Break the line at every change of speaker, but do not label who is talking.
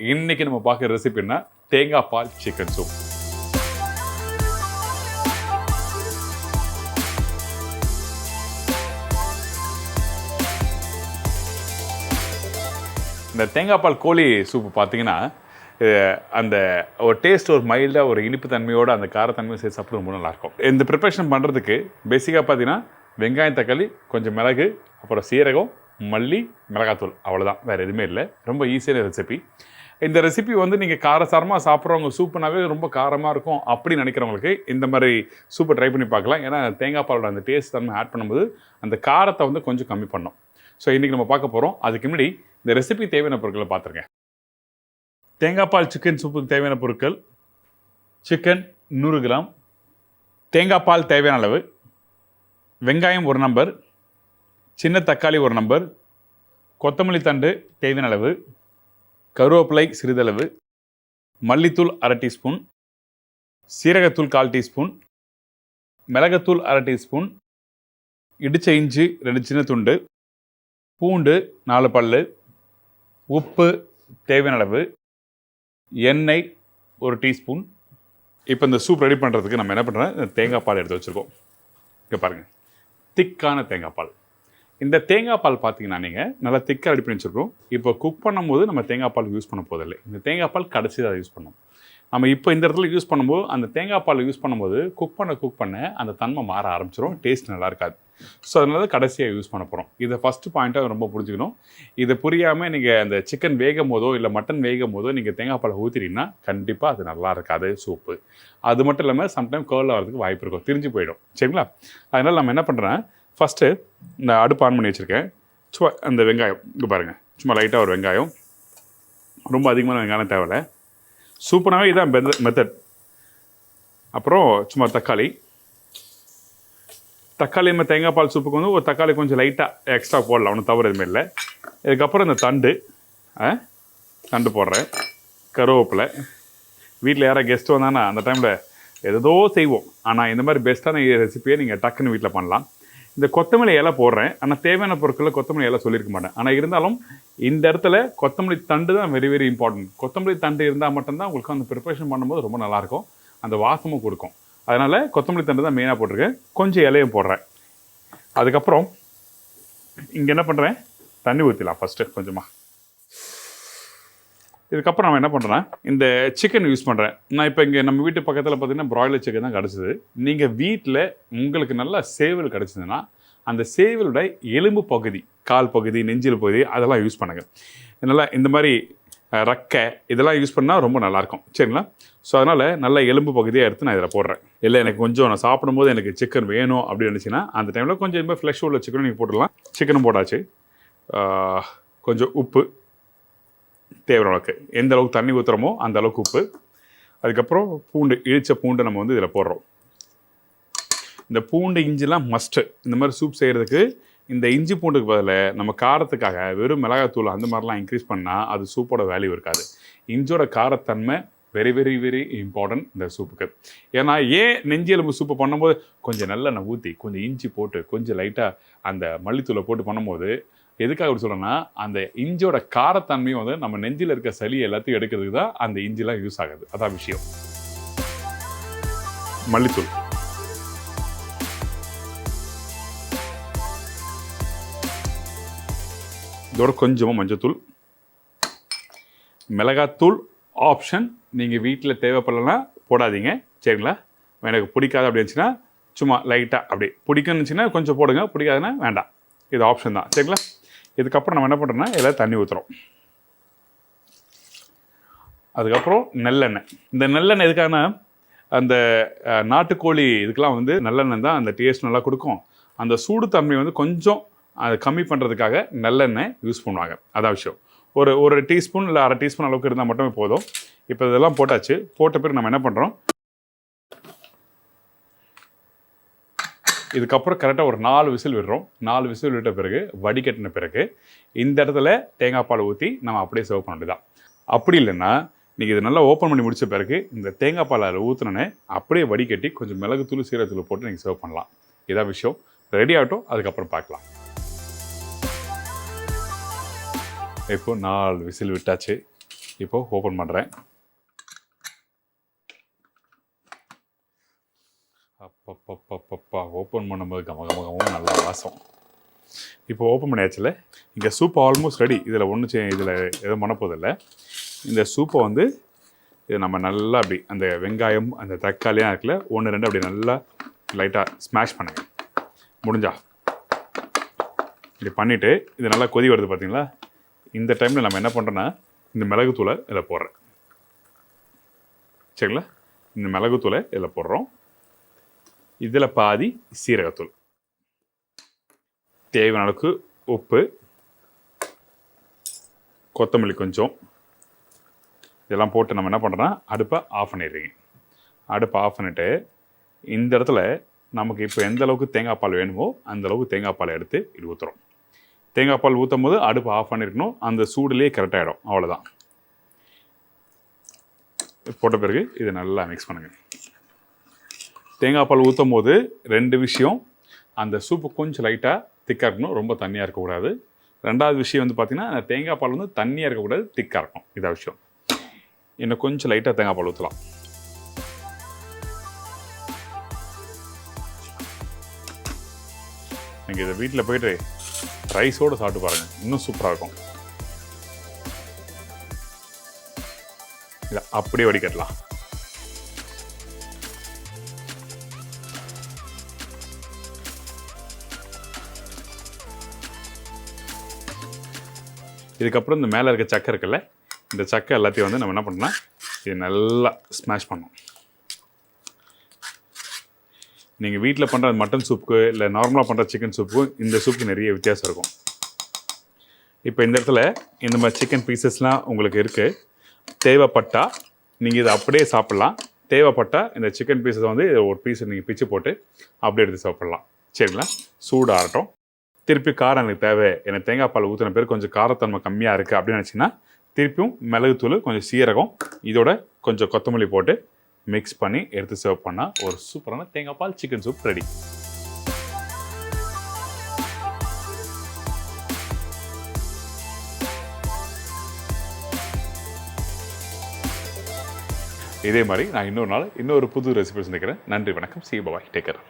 இன்னைக்கு நம்ம பார்க்குற ரெசிபின்னா தேங்காய் பால் சிக்கன் சூப் இந்த தேங்காய் பால் கோழி சூப்பு பார்த்தீங்கன்னா அந்த ஒரு டேஸ்ட் ஒரு மைல்டாக ஒரு இனிப்பு தன்மையோட அந்த காரத்தன்மையை சேர்த்து சாப்பிட ரொம்ப நல்லாயிருக்கும். இந்த ப்ரிப்பரேஷன் பண்ணுறதுக்கு பேசிக்காக பார்த்தீங்கன்னா வெங்காயம் தக்காளி கொஞ்சம் மிளகு அப்புறம் சீரகம் மல்லி மிளகாத்தூள். அவ்வளோதான் வேறு எதுவுமே இல்லை. ரொம்ப ஈஸியான ரெசிபி இந்த ரெசிபி வந்து நீங்கள் காரசாரமாக சாப்பிட்றவங்க சூப்புனாவே ரொம்ப காரமாக இருக்கும் அப்படி நினைக்கிறவங்களுக்கு இந்த மாதிரி சூப்பை ட்ரை பண்ணி பார்க்கலாம். ஏன்னா தேங்காய் பாலோட அந்த டேஸ்ட் தன்மை ஆட் பண்ணும்போது அந்த காரத்தை வந்து கொஞ்சம் கம்மி பண்ணும். ஸோ இன்றைக்கி நம்ம பார்க்க போகிறோம் அதுக்கு முன்னாடி இந்த ரெசிபி தேவையான பொருட்களை பார்த்துருங்க. தேங்காய் பால் சிக்கன் சூப்புக்கு தேவையான பொருட்கள். சிக்கன் நூறு கிராம் தேங்காய் பால் தேவையான அளவு. வெங்காயம் ஒரு நம்பர் சின்ன தக்காளி ஒரு நம்பர் கொத்தமல்லி தண்டு தேவையான அளவு. கருவேப்பிலை சிறிதளவு மல்லித்தூள் அரை டீஸ்பூன் சீரகத்தூள் கால் டீஸ்பூன் மிளகுத்தூள் அரை டீஸ்பூன் இடிச்ச இஞ்சி ரெண்டு சின்ன துண்டு பூண்டு நாலு பல் உப்பு தேவையான அளவு எண்ணெய் ஒரு டீஸ்பூன். இப்போ இந்த சூப் ரெடி பண்ணுறதுக்கு நம்ம என்ன பண்ணுறோம் தேங்காய் பால் எடுத்து வச்சுருக்கோம். இங்கே பாருங்கள் திக்கான தேங்காய் பால். இந்த தேங்காய் பால் பார்த்தீங்கன்னா நீங்கள் நல்லா திக்காக ரெடி பண்ணி வச்சுருக்கோம். இப்போ குக் பண்ணும்போது நம்ம தேங்காய் பால் யூஸ் பண்ண போதில்லை இந்த தேங்காய் பால் கடைசி அதை யூஸ் பண்ணோம் நம்ம இப்போ இந்த இடத்துல யூஸ் பண்ணும்போது அந்த தேங்காய் பால் யூஸ் பண்ணும்போது குக் பண்ண குக் பண்ண அந்த தன்மை மாற ஆரம்பிச்சிடும் டேஸ்ட் நல்லா இருக்காது. ஸோ அதனால கடைசியாக யூஸ் பண்ண போகிறோம் இதை ஃபஸ்ட்டு பாயிண்ட்டாக ரொம்ப புரிஞ்சுக்கணும். இதை புரியாமல் நீங்கள் அந்த சிக்கன் வேகும் போதோ இல்லை மட்டன் வேகும் போதோ நீங்கள் தேங்காய் பால் ஊற்றிட்டீங்கன்னா கண்டிப்பாக அது நல்லா இருக்காது சூப்பு அது மட்டும் இல்லாமல் சம்டைம் கேர்ல் ஆகிறதுக்கு வாய்ப்பு இருக்கும். திரிஞ்சு போயிடும். சரிங்களா? அதனால் நம்ம என்ன பண்ணுறேன் ஃபஸ்ட்டு இந்த அடுப்பு ஆன் பண்ணி வச்சுருக்கேன். சும்மா அந்த வெங்காயம் இங்கே பாருங்கள் சும்மா லைட்டாக ஒரு வெங்காயம். ரொம்ப அதிகமான வெங்காயம் தேவையில்ல. சூப்பராகவே இதான் மெத்தட் அப்புறம் சும்மா தக்காளி. தக்காளி நம்ம தேங்காய் பால் சூப்புக்கு வந்து ஒரு தக்காளி கொஞ்சம் லைட்டாக எக்ஸ்ட்ரா போடலாம். ஒன்றும் தவறு எதுவுமே இல்லை. இதுக்கப்புறம் இந்த தண்டு ஆ, தண்டு போடுறேன். கருவேப்பிலை. வீட்டில் யாராவது கெஸ்ட் வந்தாங்கன்னா அந்த டைமில் ஏதோ செய்வோம். ஆனால் இந்த மாதிரி பெஸ்ட்டான ரெசிபியை நீங்கள் டக்குன்னு வீட்டில் பண்ணலாம். இந்த கொத்தமல்லி இலை போடுறேன். ஆனால் தேவையான பொருட்களை கொத்தமல்லி இலை சொல்லியிருக்க மாட்டேன். ஆனால் இருந்தாலும் இந்த இடத்துல கொத்தமல்லி தண்டு தான் வெரி வெரி இம்பார்ட்டன்ட் கொத்தமல்லி தண்டு இருந்தால் மட்டும்தான் உங்களுக்கு அந்த ப்ரிப்பரேஷன் பண்ணும்போது ரொம்ப நல்லாயிருக்கும். அந்த வாசமும் கொடுக்கும். அதனால் கொத்தமல்லி தண்டு தான் மெயினாக போட்டிருக்கேன். கொஞ்சம் இலையும் போடுறேன். அதுக்கப்புறம் இங்கே என்ன பண்ணுறேன் தண்ணி ஊற்றிடலாம் ஃபஸ்ட்டு கொஞ்சமாக இதுக்கப்புறம் நான் என்ன பண்ணுறேன் இந்த சிக்கன் யூஸ் பண்ணுறேன் நான் இப்போ இங்கே நம்ம வீட்டு பக்கத்தில் பார்த்தீங்கன்னா ப்ராய்லர் சிக்கன் தான் கிடச்சிது. நீங்கள் வீட்டில் உங்களுக்கு நல்லா சேவல் கிடச்சிதுன்னா அந்த சேவலோட எலும்பு பகுதி கால் பகுதி நெஞ்சில் பகுதி அதெல்லாம் யூஸ் பண்ணுங்கள் நல்லா இந்த மாதிரி ரக்கை இதெல்லாம் யூஸ் பண்ணால் ரொம்ப நல்லாயிருக்கும். சரிங்களா? ஸோ அதனால் நல்ல எலும்பு பகுதியாக எடுத்து நான் இதில் போடுறேன். இல்லை எனக்கு கொஞ்சம் நான் சாப்பிடும்போது எனக்கு சிக்கன் வேணும் அப்படின்னு நினச்சின்னா அந்த டைமில் கொஞ்சம் இந்த மாதிரி ஃப்ளஷ் உள்ள சிக்கனும் நீங்கள் போட்டுடலாம் சிக்கனும் போட்டாச்சு. கொஞ்சம் உப்பு தேவையான அளவுக்கு. எந்த அளவுக்கு தண்ணி ஊற்றுறோமோ அந்த அளவுக்கு உப்பு. அதுக்கப்புறம் பூண்டு இழிச்ச பூண்டு நம்ம வந்து இதில் போடுறோம். இந்த பூண்டு இஞ்சிலாம் மஸ்ட்டு இந்த மாதிரி சூப் செய்கிறதுக்கு இந்த இஞ்சி பூண்டுக்கு பதில் நம்ம காரத்துக்காக வெறும் மிளகாத்தூள் அந்த மாதிரிலாம் இன்க்ரீஸ் பண்ணால் அது சூப்போட வேல்யூ இருக்காது. இஞ்சோட காரத்தன்மை வெரி வெரி வெரி இம்பார்ட்டன்ட் இந்த சூப்புக்கு ஏன்னா ஏன் நெஞ்சு எலும்பு சூப்பு பண்ணும்போது கொஞ்சம் நல்லெண்ணெய் ஊற்றி கொஞ்சம் இஞ்சி போட்டு கொஞ்சம் லைட்டாக அந்த மல்லித்தூளை போட்டு பண்ணும்போது எதுக்காக அப்படி சொல்கிறேன்னா அந்த இஞ்சோட காரத்தன்மையும் வந்து நம்ம நெஞ்சில் இருக்க சளி எல்லாத்தையும் எடுக்கிறதுக்கு தான் அந்த இஞ்சிலாம் யூஸ் ஆகுது. அதான் விஷயம். மல்லித்தூள். இதோட கொஞ்சமாக மஞ்சத்தூள். மிளகாத்தூள் ஆப்ஷன் நீங்கள் வீட்டில் தேவைப்படலைன்னா போடாதீங்க. சரிங்களா? எனக்கு பிடிக்காது அப்படி இருந்துச்சுன்னா சும்மா லைட்டாக அப்படி பிடிக்கும்னு இருந்துச்சுன்னா கொஞ்சம் போடுங்க. பிடிக்காதுன்னா வேண்டாம். இது ஆப்ஷன் தான். சரிங்களா? இதுக்கப்புறம் நம்ம என்ன பண்ணுறோன்னா எல்லாம் தண்ணி ஊற்றுறோம் அதுக்கப்புறம் நெல்லெண்ணெய். இந்த நல்லெண்ணெய் எதுக்கான அந்த நாட்டுக்கோழி இதுக்கெல்லாம் வந்து நல்லெண்ணெய் தான் அந்த டேஸ்ட் நல்லா கொடுக்கும். அந்த சூடு தன்மை வந்து கொஞ்சம் அதை கம்மி பண்ணுறதுக்காக நல்லெண்ணெய் யூஸ் பண்ணுவாங்க. அதான் விஷயம். ஒரு ஒரு டீஸ்பூன் இல்லை அரை டீஸ்பூன் அளவுக்கு இருந்தால் மட்டுமே போதும். இப்போ இதெல்லாம் போட்டாச்சு. போட்ட பிறகு நம்ம என்ன பண்ணுறோம் இதுக்கப்புறம் கரெக்டாக ஒரு நாலு விசில் விடுறோம். நாலு விசில் விட்ட பிறகு வடிகட்டின பிறகு இந்த இடத்துல தேங்காய் பால் ஊற்றி நம்ம அப்படியே சர்வ் பண்ண வேண்டியதான் அப்படி இல்லைன்னா நீங்கள் இது நல்லா ஓப்பன் பண்ணி முடித்த பிறகு இந்த தேங்காய் பால் அதில் ஊற்றினோன்னே அப்படியே வடிகட்டி கொஞ்சம் மிளகுத்தூள் சீரகத்தூள் போட்டு நீங்கள் சர்வ் பண்ணலாம். இதான் விஷயம். ரெடி ஆகட்டும் அதுக்கப்புறம் பார்க்கலாம். இப்போது நாலு விசில் விட்டாச்சு. இப்போது ஓப்பன் பண்ணுறேன் அப்பப்பப்பப்பப்பா ஓப்பன் பண்ணும்போது கம கம கம நல்லா வாசம். இப்போ ஓப்பன் பண்ணியாச்சுல? இங்கே சூப் ஆல்மோஸ்ட் ரெடி இதில் ஒன்றும் இதில் எதுவும் பண்ண இந்த சூப்பை வந்து இது நம்ம நல்லா அப்படி அந்த வெங்காயம் அந்த தக்காளியாக இருக்குல்ல ஒன்று ரெண்டு அப்படி நல்லா லைட்டாக ஸ்மாஷ் பண்ணுங்க. முடிஞ்சா. இப்படி பண்ணிவிட்டு இது நல்லா கொதி வருது பார்த்தீங்களா இந்த டைமில் நம்ம என்ன பண்ணுறோன்னா இந்த மிளகுத்தூளை இதில் போடுறேன். சரிங்களா? இந்த மிளகுத்தூளை இதில் போடுறோம். இதில் பாதி சீரகத்தூள். தேவையான அளவுக்கு உப்பு கொத்தமல்லி கொஞ்சம். இதெல்லாம் போட்டு நம்ம என்ன பண்ணுறோன்னா அடுப்பை ஆஃப் பண்ணிடுறீங்க. அடுப்பை ஆஃப் பண்ணிவிட்டு இந்த இடத்துல நமக்கு இப்போ எந்த அளவுக்கு தேங்காய் பால் வேணுமோ அந்த அளவுக்கு தேங்காய் பால் எடுத்து இது ஊற்றுறோம் தேங்காய் பால் ஊற்றும் போது அடுப்பு ஆஃப் பண்ணியிருக்கணும் அந்த சூடுலேயே கரெக்டாகிடும் அவ்வளோதான் போட்ட பிறகு இதை நல்லா மிக்ஸ் பண்ணுங்கள் தேங்காய் பால் ஊற்றும் போது ரெண்டு விஷயம் அந்த சூப்பு கொஞ்சம் லைட்டாக திக்காக இருக்கணும் ரொம்ப தண்ணியாக இருக்கக்கூடாது. ரெண்டாவது விஷயம் வந்து பார்த்திங்கன்னா அந்த தேங்காய் பால் வந்து தண்ணியாக இருக்கக்கூடாது திக்காக இருக்கும் இதான் விஷயம். இன்னும் கொஞ்சம் லைட்டாக தேங்காய் பால் ஊற்றலாம் நீங்கள் இதை வீட்டில் போயிட்டு ரைஸோடு சாப்பிட்டு பாருங்கள் இன்னும் சூப்பராக இருக்கும். இதை அப்படியே வடிகட்டலாம். இதுக்கப்புறம் இந்த மேலே இருக்க சக்கை இருக்குல்ல இந்த சக்கை எல்லாத்தையும் வந்து நம்ம என்ன பண்ணோம்னா இது நல்லா ஸ்மாஷ் பண்ணோம் நீங்கள் வீட்டில் பண்ணுற மட்டன் சூப்புக்கு இல்லை நார்மலாக பண்ணுற சிக்கன் சூப்புக்கும் இந்த சூப்புக்கு நிறைய வித்தியாசம் இருக்கும். இப்போ இந்த இடத்துல இந்த மாதிரி சிக்கன் பீசஸ்லாம் உங்களுக்கு இருக்குது தேவைப்பட்டா நீங்கள் இதை அப்படியே சாப்பிட்லாம். தேவைப்பட்டா இந்த சிக்கன் பீஸஸ் வந்து ஒரு பீஸை நீங்கள் பிச்சு போட்டு அப்படியே எடுத்து சாப்பிட்லாம். சரிங்களா? சூடாகட்டும் திருப்பி காரம் எனக்கு தேவை. எனக்கு தேங்காய் பால் ஊற்றின பேர் கொஞ்சம் காரத்தன்மை கம்மியாக இருக்குது அப்படின்னு நினச்சிங்கன்னா திருப்பியும் மிளகுத்தூள் கொஞ்சம் சீரகம் இதோட கொஞ்சம் கொத்தமல்லி போட்டு மிக்ஸ் பண்ணி எடுத்து சர்வ் பண்ணால் ஒரு சூப்பரான தேங்காய் பால் சிக்கன் சூப் ரெடி இதே மாதிரி நான் இன்னொரு நாள் இன்னொரு புது ரெசிபி சந்திக்கிறேன். நன்றி வணக்கம். சி பாய் டேக்கர்